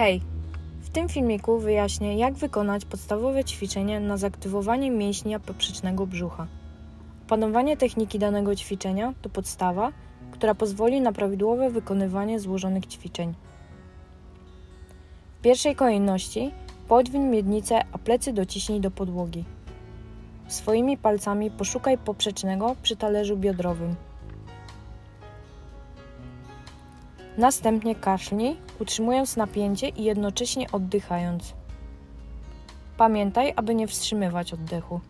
Hej! W tym filmiku wyjaśnię, jak wykonać podstawowe ćwiczenie na zaktywowanie mięśnia poprzecznego brzucha. Opanowanie techniki danego ćwiczenia to podstawa, która pozwoli na prawidłowe wykonywanie złożonych ćwiczeń. W pierwszej kolejności podwiń miednicę, a plecy dociśnij do podłogi. Swoimi palcami poszukaj poprzecznego przy talerzu biodrowym. Następnie kaszlnij, utrzymując napięcie i jednocześnie oddychając. Pamiętaj, aby nie wstrzymywać oddechu.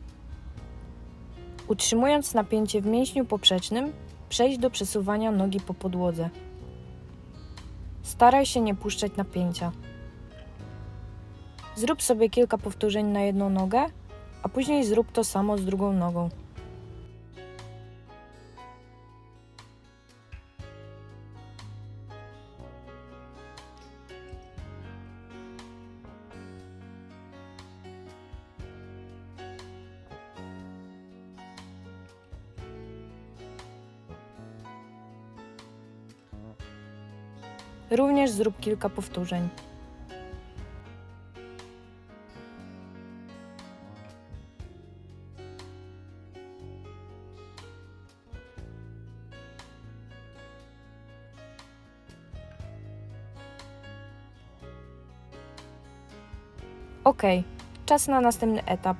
Utrzymując napięcie w mięśniu poprzecznym, przejdź do przesuwania nogi po podłodze. Staraj się nie puszczać napięcia. Zrób sobie kilka powtórzeń na jedną nogę, a później zrób to samo z drugą nogą. Również zrób kilka powtórzeń. Ok, czas na następny etap.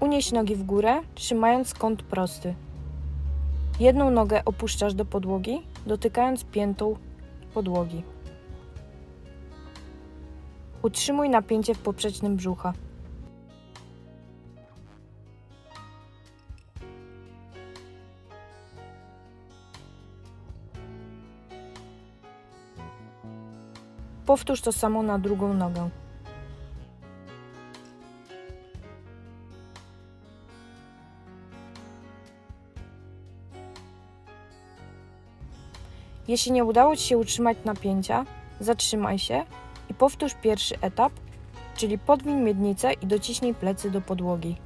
Unieś nogi w górę, trzymając kąt prosty. Jedną nogę opuszczasz do podłogi, dotykając piętą podłogi. Utrzymuj napięcie w poprzecznym brzucha. Powtórz to samo na drugą nogę. Jeśli nie udało Ci się utrzymać napięcia, zatrzymaj się i powtórz pierwszy etap, czyli podwiń miednicę i dociśnij plecy do podłogi.